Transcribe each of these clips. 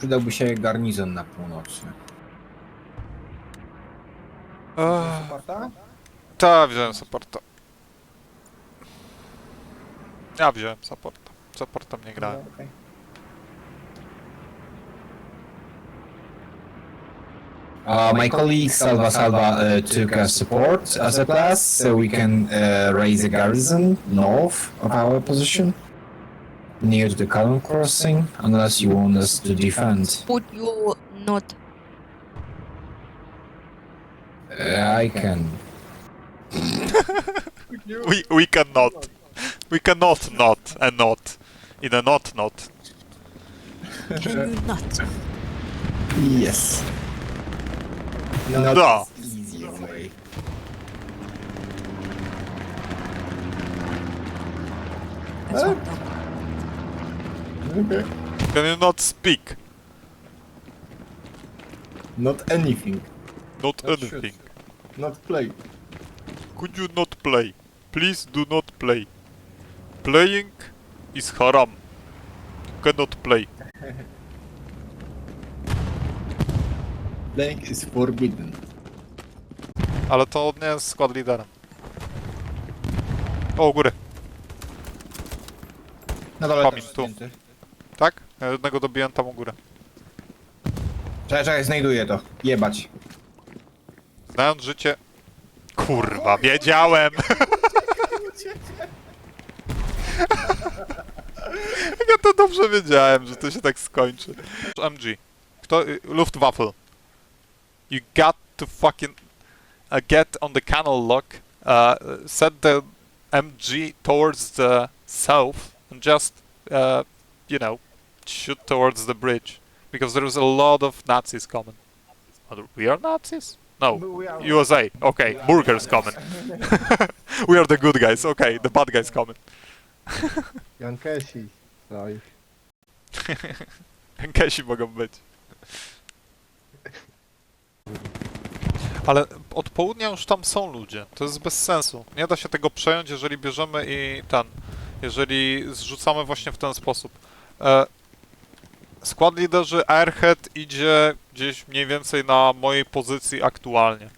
Przydałby się garnizon na północy. Supporta? ta, wziąłem supporta. Ja wziąłem supporta. Supportem nie grałem. Okej. Uh, my colleague Salva Salva uh, took a support as a class, so we can uh, raise a garrison north of our position, near to the column crossing, unless you want us to defend. Would you not? Uh, I can. We we cannot. We cannot not and not. In a not not. Can you not? Yes. Not Da. as easy way. That's Uh, one done. Okay. Can you not speak? Not anything. Not Not anything. Not play. Could you not play? Please do not play. Playing is haram. You cannot play. Playing is forbidden. Ale to nie jest skład liderem. O, u góry. Na dole Pamin, też tu. zdjęty. Tak? Ja jednego dobiłem tam u górę. Czekaj, czekaj, znajduję to. Jebać. Znając życie... Kurwa, wiedziałem! ja to dobrze wiedziałem, że to się tak skończy. MG. Kto... y, Luftwaffe. You got to fucking... Uh, get on the canal lock, uh, set the MG towards the south, and just, uh, you know, shoot towards the bridge. Because there's a lot of Nazis coming. Are we are Nazis? No. USA. Okay, burgers coming. we are the good guys. Okay, the bad guys coming. Jankesi. Oj. Kesi mogą być. Ale od południa już tam są ludzie. To jest bez sensu. Nie da się tego przejąć, jeżeli bierzemy i ten. Jeżeli zrzucamy właśnie w ten sposób. E, skład liderzy Airhead idzie gdzieś mniej więcej na mojej pozycji aktualnie.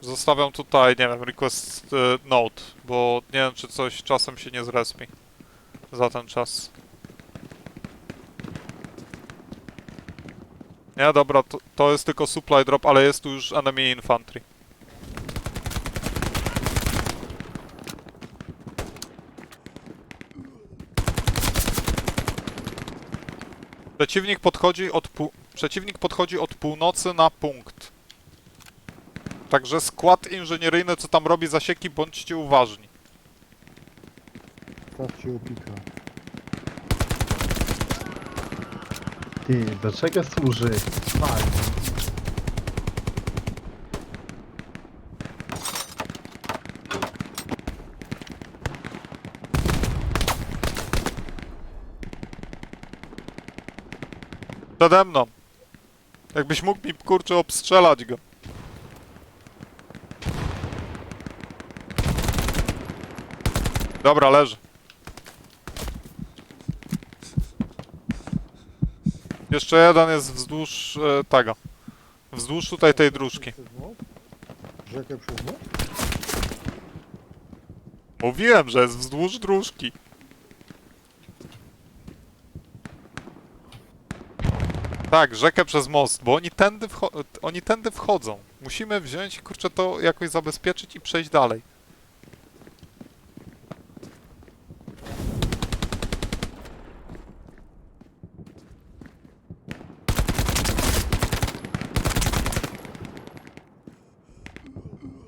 Zostawiam tutaj, nie wiem, request e, note, bo nie wiem, czy coś czasem się nie zrespi za ten czas. Nie, dobra, to, to jest tylko supply drop, ale jest tu już enemy infantry. Przeciwnik podchodzi od pół... Przeciwnik podchodzi od północy na punkt. Także skład inżynieryjny, co tam robi zasieki, bądźcie uważni. Stawcie upika. Ty, do czego służy? Spaj. Przede mną. Jakbyś mógł mi, kurczę, obstrzelać go. Dobra, leży. Jeszcze jeden jest wzdłuż e, tego. Wzdłuż tutaj tej dróżki. Rzekę przez? Mówiłem, że jest wzdłuż dróżki. Tak, rzekę przez most, bo oni tędy, oni tędy wchodzą. Musimy wziąć, kurczę, to jakoś zabezpieczyć i przejść dalej.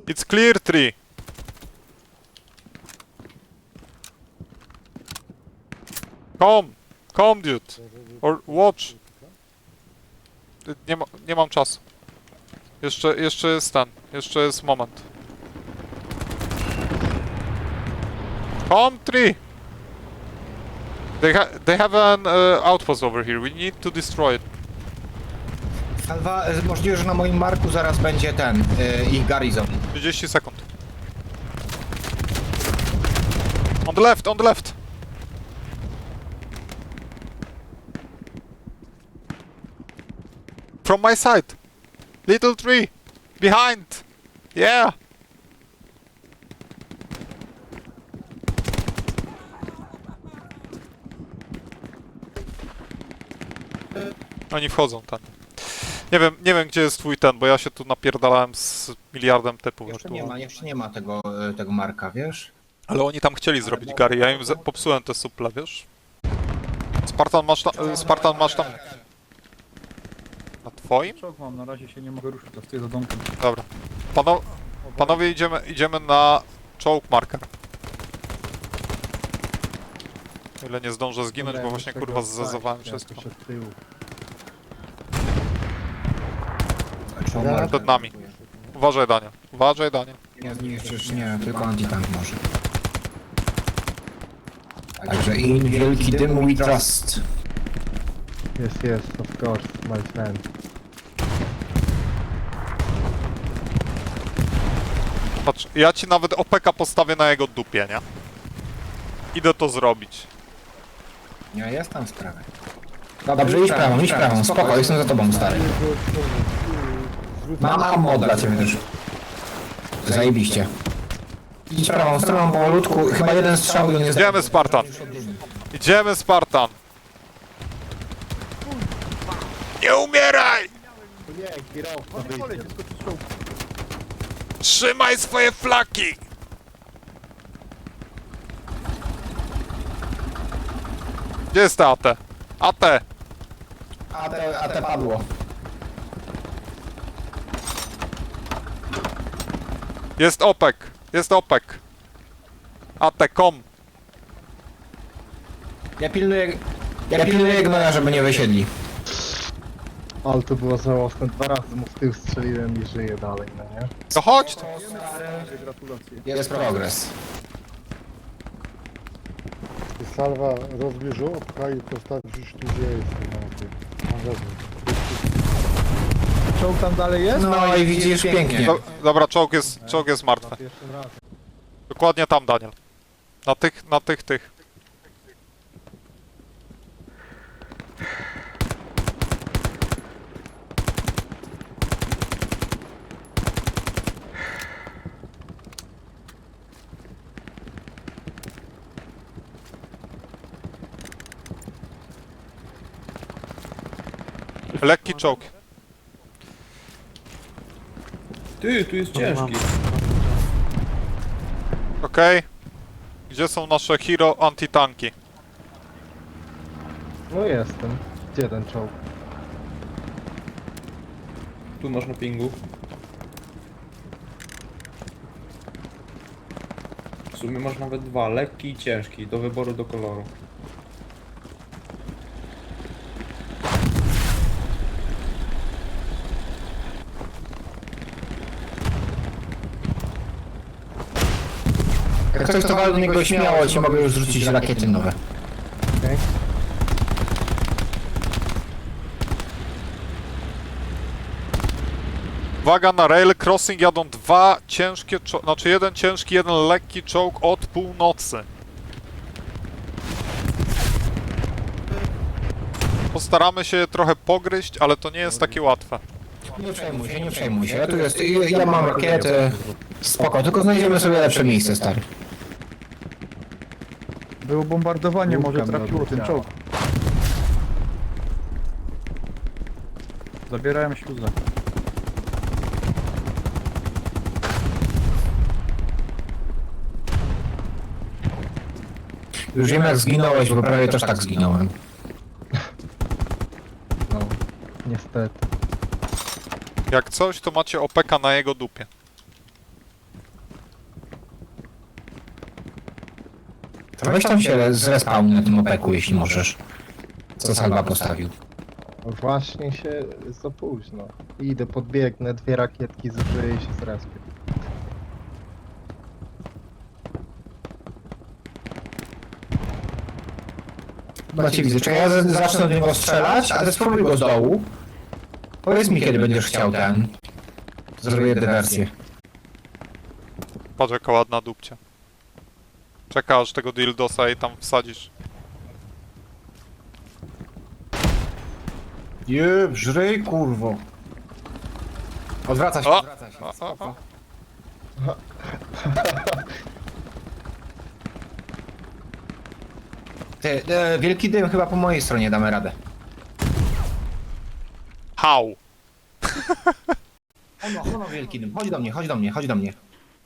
It's clear tree. Come! Come, dude! Or watch! Y, Nie, ma, nie mam czasu. Jeszcze, jeszcze jest ten. Jeszcze jest moment. Come, tree! They, ha they have an uh, outpost over here. We need to destroy it. Salwa, e, możliwe, że na moim marku zaraz będzie ten, e, ich garnizon. 30 sekund. On the left, on the left! From my side. Little tree. Behind. Yeah. Oni wchodzą tam. Nie wiem, nie wiem gdzie jest twój ten, bo ja się tu napierdalałem z miliardem typów Jeszcze nie ma, jeszcze nie ma tego, e, tego marka, wiesz? Ale oni tam chcieli zrobić Gary, ja im za- popsułem te suple, wiesz? Spartan masz tam, e, Spartan masz tam... Twoim? Szok mam, na razie się nie mogę ruszyć, to stoję za domkiem. Dobra. Pano, panowie idziemy, idziemy na czołg marker. O Ile nie zdążę zginąć, bo właśnie kurwa zazowałem wszystko. Marka? Przed nami. Uważaj Daniel, uważaj Daniel. Nie zniszczysz, nie, tylko antitank może. Także in wielki dym we trust. Jest, jest, of course, my friend. Patrz, ja ci nawet OPK postawię na jego dupie, nie? Idę to zrobić. Ja jestem w sprawie. Dobrze, idź prawą, idź prawą, spoko, jestem za tobą, stary. Mam ammo dla ciebie też. Zajebiście. Idź prawą stroną powolutku, chyba jeden strzał i on jest... Idziemy Spartan. Idziemy Spartan. Nie umieraj! Trzymaj swoje flaki! Gdzie jest ta AT? AT! A te, a te padło. Jest OPEK! Jest OPEK! AT, kom! Ja pilnuję... Ja pilnuję gnoja, żeby nie wysiedli. Ale to było żałosne, dwa razy mu w tył strzeliłem i żyje dalej, no nie? To chodź! tu. Gratulacje. Jest progres. Salwa, rozbierz opka i postawisz tu, gdzie na. Na zewnątrz. Czołg tam dalej jest? No i widzisz, pięknie. Do, dobra, czołg jest, czołg jest martwy. Dokładnie tam, Daniel. Na tych, na tych, tych. Lekki czołg. Ty, tu jest ciężki. Okej. Gdzie są nasze hero antitanki? No jestem. Gdzie ten czołg? Tu masz na pingu. W sumie masz nawet dwa, lekki i ciężki, do wyboru do koloru. Jak ktoś to wali do niego śmiało, ci mogę już rzucić rakiety nowe. Okej. Uwaga, na rail crossing jadą dwa ciężkie znaczy jeden ciężki, jeden lekki czołg od północy. Postaramy się je trochę pogryźć, ale to nie jest takie łatwe. Nie przejmuj się, nie przejmuj się. Ja tu jest, ja, ja mam rakiety. Spoko, tylko znajdziemy sobie lepsze miejsce, stary. Było bombardowanie, może Łupem trafiło ten czołg. Zabierałem śluzę. Już wiem jak zginąłeś, bo prawie też tak zginąłem. No, niestety. Jak coś, to macie opeka na jego dupie. To weź tam się zrespawn na tym opeku, jeśli możesz. Co Salwa postawił. No Właśnie się za późno. Idę, podbiegnę, dwie rakietki zużyję i się zrespię. Macie widzę, czekaj, ja z- zacznę od niego strzelać, a ty spróbuj go z dołu. Powiedz mi, kiedy będziesz chciał ten. Zrobię dywersję. Patrz jaka ładna dupcia. Czeka aż tego dildosa i tam wsadzisz. Jeb, żryj, kurwo. Odwraca się, O! odwraca się. O, o, o. Ty, e, wielki dym chyba po mojej stronie damy radę. How? Ono, ono wielki dym, chodź do mnie, chodź do mnie, chodź do mnie.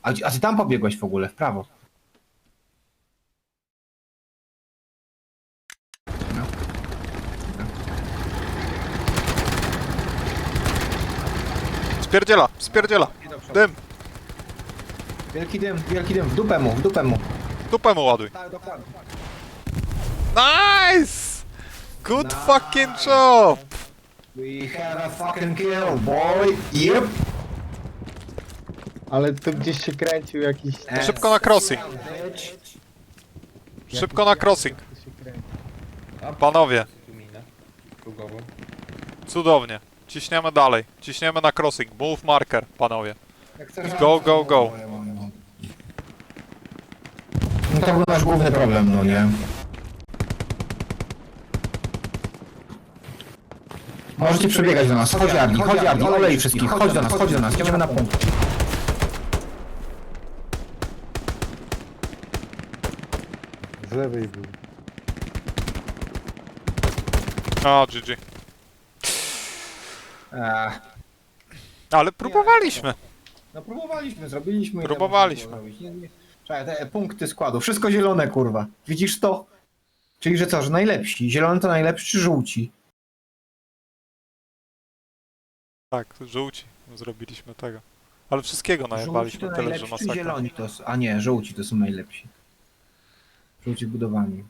A, gdzie- a ty tam pobiegłeś w ogóle, w prawo. Spierdziela, spierdziela. Dym, Wielki dym, wielki dym, w dupę mu, w dupę mu. dupę mu ładuj. Tak, dokładnie. Nice! Good fucking job! We have a fucking kill, boy. Yep. Ale tu gdzieś się kręcił jakiś... Szybko na crossing. Bitch. Szybko na crossing. Tu się kręci. Panowie, cudownie. Ciśniemy dalej. Ciśniemy na crossing. Move marker, panowie. Jak chcesz- Go, go, go. No to był nasz główny problem, no nie? Możecie przebiegać do nas. Chodź Ardi, chodź Ardi, olej wszystkich. Chodź do nas, chodź do nas. Idziemy na punkt. Z lewej był. O, GG. Ale próbowaliśmy. No próbowaliśmy, zrobiliśmy. i Próbowaliśmy. to można było zrobić. Nie, nie. Czekaj, te punkty składu. Wszystko zielone, kurwa. Widzisz to? Czyli, że co, że najlepsi. Zielone to najlepsi czy żółci? Tak, żółci. Zrobiliśmy tego. Ale wszystkiego Żółci najebaliśmy to tyle, że najlepsi czy masakra. zieloni to A nie, żółci to są najlepsi. Żółci budowani.